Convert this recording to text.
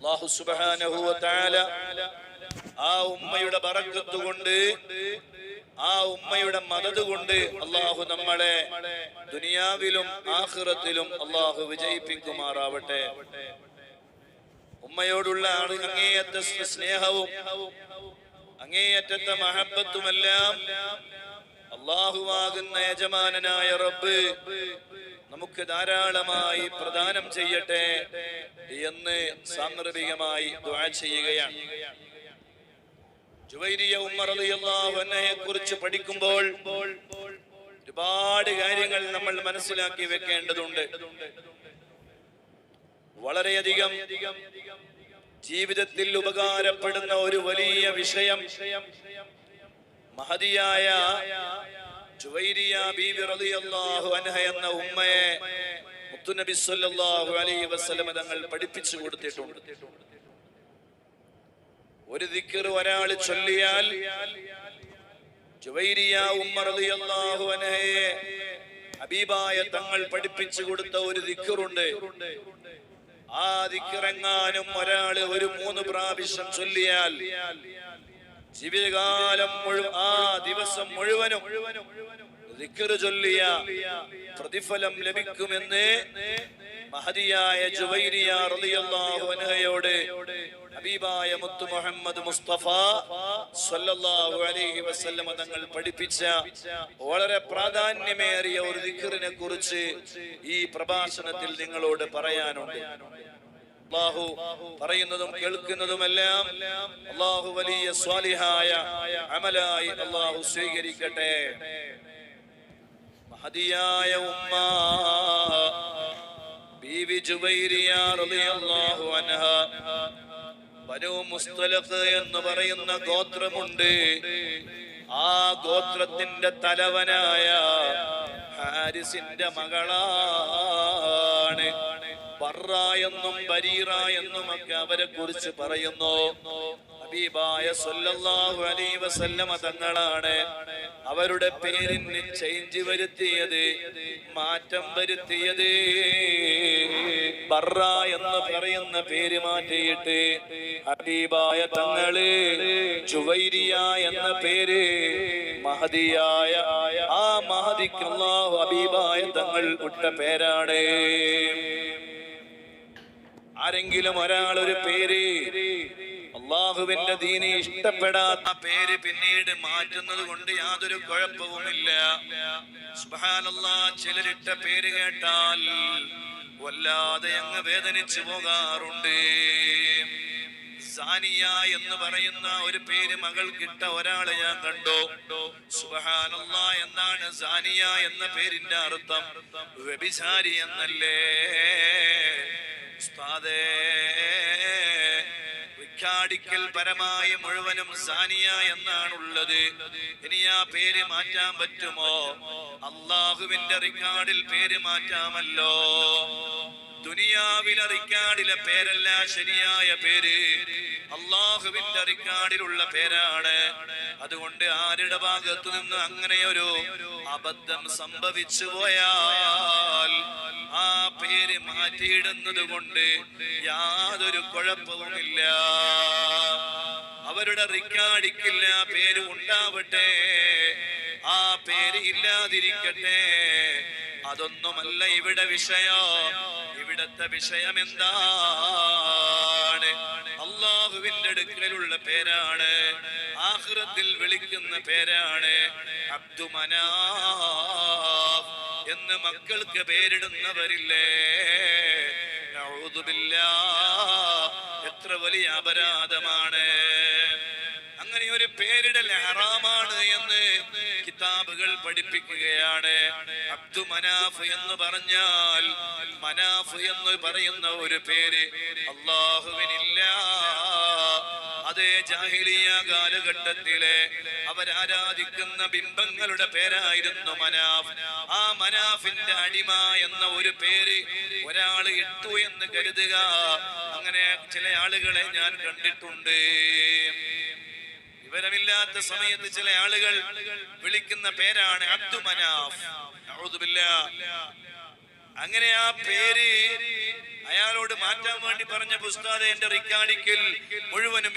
അല്ലാഹു സുബ്ഹാനഹു വ തആല ആ ഉമ്മയുടെ ബറക്കത്ത് കൊണ്ട് ആ ഉമ്മയുടെ മദത് കൊണ്ട് അള്ളാഹു നമ്മളെ ദുനിയാവിലും ആഹ്റത്തിലും അള്ളാഹു വിജയിപ്പിക്കുമാറാവട്ടെ. ഉമ്മയോടുള്ള ആണ് അങ്ങേയറ്റ സ്നേഹവും അങ്ങേയറ്റത്തെ മഹബത്തുമെല്ലാം അള്ളാഹുവാകുന്ന യജമാനനായ റബ്ബ് നമുക്ക് ധാരാളമായി പ്രദാനം ചെയ്യട്ടെ. എന്ന് സാന്ദർഭികമായി ദുആ ചെയ്യുകയാണ്. ജുവൈരിയ ഉമ്മർ റളിയല്ലാഹു അൻഹയെ കുറിച്ച് പഠിക്കുമ്പോൾ ഒരുപാട് കാര്യങ്ങൾ നമ്മൾ മനസ്സിലാക്കി വെക്കേണ്ടതുണ്ട്. വളരെയധികം ജീവിതത്തിൽ ഉപകാരപ്പെടുന്ന ഒരു വലിയ വിഷയം മഹതിയായ ജുവൈരിയ ബീബി റളിയല്ലാഹു അൻഹ എന്ന ഉമ്മയെ മുത്തുനബി സല്ലല്ലാഹു അലൈഹി വസല്ലം തങ്ങൾ പഠിപ്പിച്ചു കൊടുത്തിട്ടുണ്ട്. ഒരു ദിക്കർ ഒരാൾ ചൊല്ലിയാൽ ജുവൈരിയ ഉമ്മർ റളിയല്ലാഹു അൻഹയെ ഹബീബായ തങ്ങൾ പഠിപ്പിച്ചു കൊടുത്ത ഒരു ദിക്കറുണ്ട്. ആ ദിക്കിറങ്ങാനും ഒരാൾ ഒരു മൂന്ന് പ്രാവശ്യം ചൊല്ലിയാൽ ജീവിതകാലം മുഴുവൻ ആ ദിവസം മുഴുവനും ചൊല്ലിയ പ്രതിഫലം ലഭിക്കുമെന്ന് മഹതിയായ ജുവൈരിയോട് ഹബീബായ മുത്തു മുഹമ്മദ് മുസ്തഫ സല്ലല്ലാഹു അലൈഹി വസല്ലം തങ്ങൾ പഠിപ്പിച്ച വളരെ പ്രാധാന്യമേറിയ ഒരു ദിക്റിനെ കുറിച്ച് ഈ പ്രഭാഷണത്തിൽ നിങ്ങളോട് പറയാനുണ്ട്. അള്ളാഹു പറയുന്നതും കേൾക്കുന്നതുമെല്ലാം അള്ളാഹു വലിയ സ്വാലിഹായ അമലായി അള്ളാഹു സ്വീകരിക്കട്ടെ. മഹതിയായ ഉമ്മ. ബീവി ജുബൈരിയ റളിയല്ലാഹു അൻഹ. ബനു മുസ്തലഖ് എന്ന് പറയുന്ന ഗോത്രമുണ്ട്. ആ ഗോത്രത്തിന്റെ തലവനായ ഹാരിസിന്റെ മകളാണ്. ബറ എന്നും ബരീറ എന്നും ഒക്കെ അവരെ കുറിച്ച് പറയുന്നു. ഹബീബായ സല്ലല്ലാഹു അലൈഹി വസല്ലമ തങ്ങളാണ്. അവരുടെ പേരിന് ചേഞ്ച് വരുത്തിയത് മാറ്റം വരുത്തിയത്. ബറ എന്ന് പറയുന്ന പേര് മാറ്റിയിട്ട് ഹബീബായ തങ്ങൾ ചുവൈരിയ എന്ന പേര് മഹതിയായ ആ മഹദിക്ക് അല്ലാഹു ഹബീബായ തങ്ങൾ ഇട്ട പേരാണ്. ആരെങ്കിലും ഒരാൾ ഒരു പേര് അള്ളാഹുവിന്റെ ദീനെ ഇഷ്ടപ്പെടാത്ത പേര് പിന്നീട് മാറ്റുന്നത് കൊണ്ട് യാതൊരു കുഴപ്പവുമില്ല. ചിലരിട്ട പേര് കേട്ടാൽ വല്ലാതെ അങ്ങ് വേദനിച്ചു പോകാറുണ്ട്. സാനിയ എന്ന് പറയുന്ന ഒരു പേര് മകൾ മകൾക്കിട്ട ഒരാളെ ഞാൻ കണ്ടോ. സുഹാനല്ല എന്നാണ് സാനിയ എന്ന പേരിന്റെ അർത്ഥം. വ്യഭിചാരി എന്നല്ലേ? ഉസ്താദേ. വിഖ്യാടിക്കൽ പരമായി മുഴുവനും സാനിയ എന്നാണുള്ളത്. ഇനി ആ പേര് മാറ്റാൻ പറ്റുമോ? അള്ളാഹുവിന്റെ റിക്കാർഡിൽ പേര് മാറ്റാമല്ലോ. ദുനിയാവിലെ റിക്കാർഡിലെ പേരല്ല ശരിയായ പേര്. അള്ളാഹുവിന്റെ റിക്കാർഡിലുള്ള പേരാണ്. അതുകൊണ്ട് ആരുടെ ഭാഗത്തു നിന്ന് അങ്ങനെ ഒരു അബദ്ധം സംഭവിച്ചു പോയാൽ ആ പേര് മാറ്റിയിടുന്നത് കൊണ്ട് യാതൊരു കുഴപ്പവുമില്ല. അവരുടെ റിക്കാർഡിക്കില്ല പേര് ഉണ്ടാവട്ടെ. ആ പേര് ഇല്ലാതിരിക്കട്ടെ. അതൊന്നുമല്ല ഇവിടെ വിഷയോ. ഇവിടത്തെ വിഷയം എന്താണ്? അള്ളാഹുവിന്റെ അടുക്കലുള്ള പേരാണ്. ആഹ്റത്തിൽ വിളിക്കുന്ന പേരാണ് അബ്ദുമന എന്ന് മക്കൾക്ക് പേരിടുന്നവരില്ലേ. എത്ര വലിയ അപരാധമാണ്. അങ്ങനെ ഒരു പേരിടൽ ഹറാമാണ് എന്ന് കിതാബുകൾ പഠിപ്പിക്കുകയാണ്. അബ്ദു മനാഫ് എന്ന് പറഞ്ഞാൽ മനാഫ് എന്ന് പറയുന്ന ഒരു പേര് അള്ളാഹുവിനില്ല അതേ ജാഹിലിയ കാലഘട്ടത്തിലെ അവരാരാധിക്കുന്ന ബിംബങ്ങളുടെ പേരായിരുന്നു മനാഫ്. ആ മനാഫിന്റെ അടിമ എന്ന ഒരു പേര് ഒരാൾ ഇട്ടു എന്ന് കരുതുക. അങ്ങനെ ചില ആളുകളെ ഞാൻ കണ്ടിട്ടുണ്ട്. വിവരമില്ലാത്ത സമയത്ത് ചില ആളുകൾ വിളിക്കുന്ന പേരാണ് അബ്ദു മനാഫ്. അങ്ങനെ ആ പേര് അയാളോട് മാറ്റാൻ വേണ്ടി പറഞ്ഞ പുസ്താദ് എന്റെ റിക്കാർഡിക്കൽ മുഴുവനും